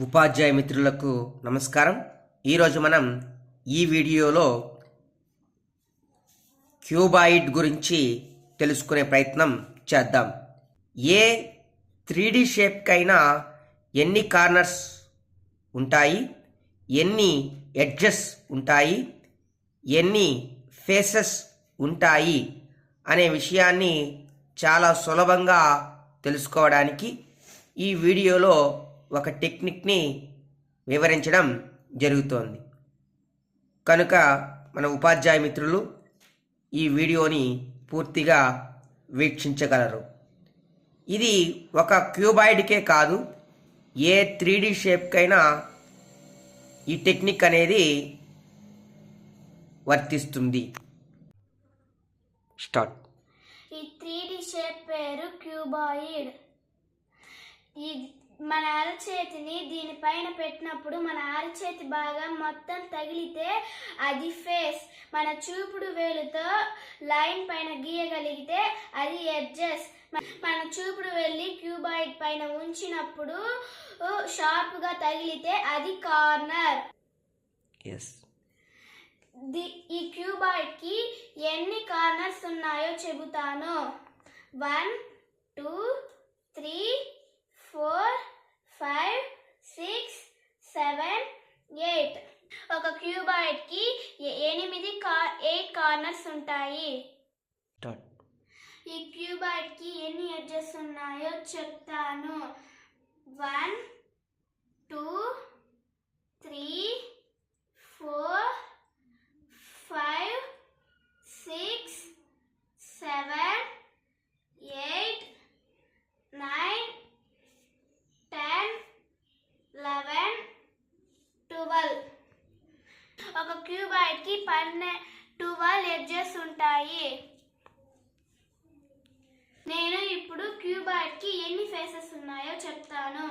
ఉపాధ్యాయ మిత్రులకు నమస్కారం. ఈరోజు మనం ఈ వీడియోలో క్యూబాయిడ్ గురించి తెలుసుకునే ప్రయత్నం చేద్దాం. ఏ త్రీ షేప్కైనా ఎన్ని కార్నర్స్ ఉంటాయి? ఎన్ని ఎడ్జెస్ ఉంటాయి? ఎన్ని ఫేసెస్ ఉంటాయి? అనే విషయాన్ని చాలా సులభంగా తెలుసుకోవడానికి ఈ వీడియోలో ఒక టెక్నిక్ని వివరించడం జరుగుతోంది. కనుక మన ఉపాధ్యాయ మిత్రులు ఈ వీడియోని పూర్తిగా వీక్షించగలరు. ఇది ఒక క్యూబాయిడ్కే కాదు ఏ త్రీ డి షేప్కైనా ఈ టెక్నిక్ అనేది వర్తిస్తుంది. స్టార్ట్. ఈ త్రీ డి షేప్ పేరు క్యూబాయిడ్ ఈ మన అరచేతిని దీనిపైన పెట్టినప్పుడు మన అరచేతి భాగం మొత్తం తగిలితే అది ఫేస్ మన చూపుడు వేలుతో లైన్ పైన గీయగలిగితే అది ఎడ్జెస్ మన చూపుడు వెళ్ళి క్యూబాయిడ్ పైన ఉంచినప్పుడు షార్ప్గా తగిలితే అది కార్నర్ ఈ క్యూబాయిడ్కి ఎన్ని కార్నర్స్ ఉన్నాయో చెబుతాను. వన్ టూ త్రీ ఒక క్యూబాయిడ్కి ఎనిమిది కార్ ఎయిట్ కార్నర్స్ ఉంటాయి. ఈ క్యూబాయిడ్కి ఎన్ని ఎడ్జెస్ ఉన్నాయో చెప్తాను. One two three four five six seven eight nine ten eleven twelve ఒక క్యూబాయిడ్కి పన్నె ట్వెల్వ్ ఎడ్జెస్ ఉంటాయి. నేను ఇప్పుడు క్యూబాయిడ్కి ఎన్ని ఫేసెస్ ఉన్నాయో చెప్తాను.